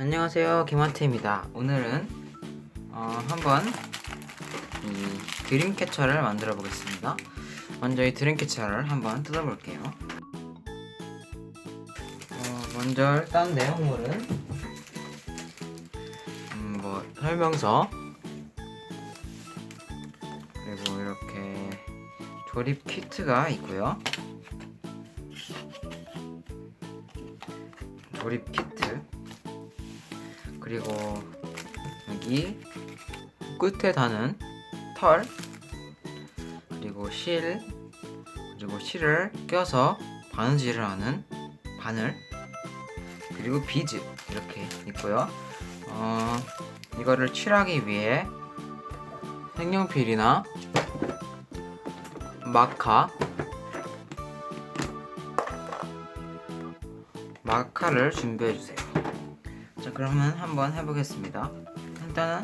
안녕하세요. 김한태입니다. 오늘은 어, 한번 이 드림캐쳐를 만들어 보겠습니다. 먼저 이 드림캐쳐를 한번 뜯어 볼게요. 어, 먼저 일단 내용물은 음, 뭐 설명서 그리고 이렇게 조립 키트가 있고요. 조립 키트 그리고 여기 끝에 다는 털 그리고 실 그리고 실을 껴서 바느질을 하는 바늘 그리고 비즈 이렇게 있고요 어, 이거를 칠하기 위해 색연필이나 마카 마카를 준비해 주세요. 자, 그러면 한번 해보겠습니다. 일단은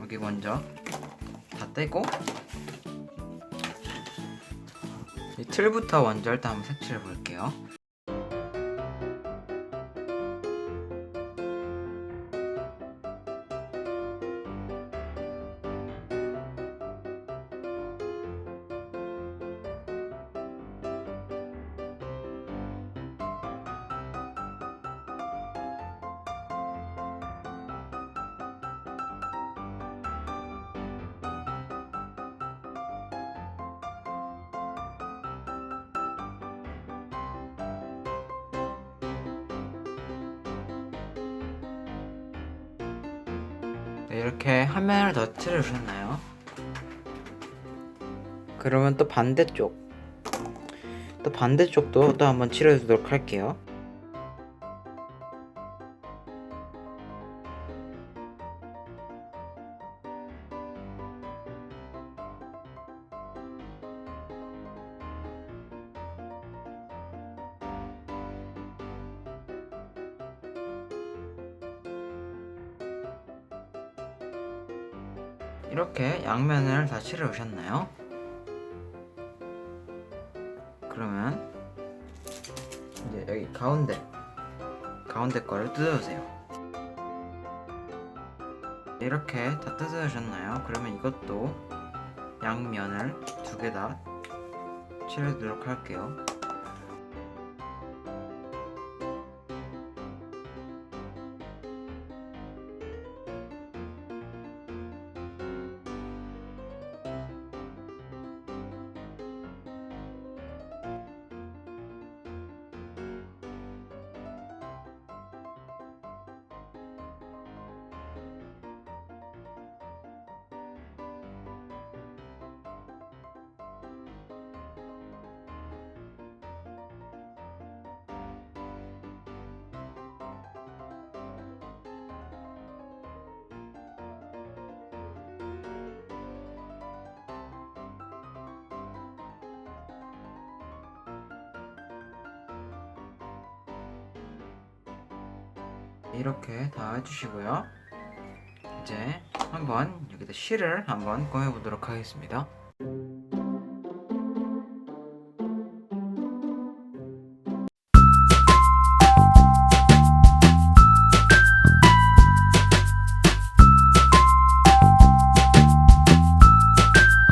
여기 먼저 다 떼고 이 틀부터 먼저 일단 한번 색칠해 볼게요. 이렇게 한 면을 더 칠해주셨나요? 그러면 또 반대쪽 또 반대쪽도 또 한번 칠해주도록 할게요 이렇게 양면을 다 칠해 오셨나요? 그러면 이제 여기 가운데 가운데 거를 뜯어주세요. 이렇게 다 뜯어주셨나요? 그러면 이것도 양면을 두 개 다 칠해주도록 할게요. 이렇게 다 해주시고요. 이제 한번 여기다 실을 한번 꺼내 보도록 하겠습니다.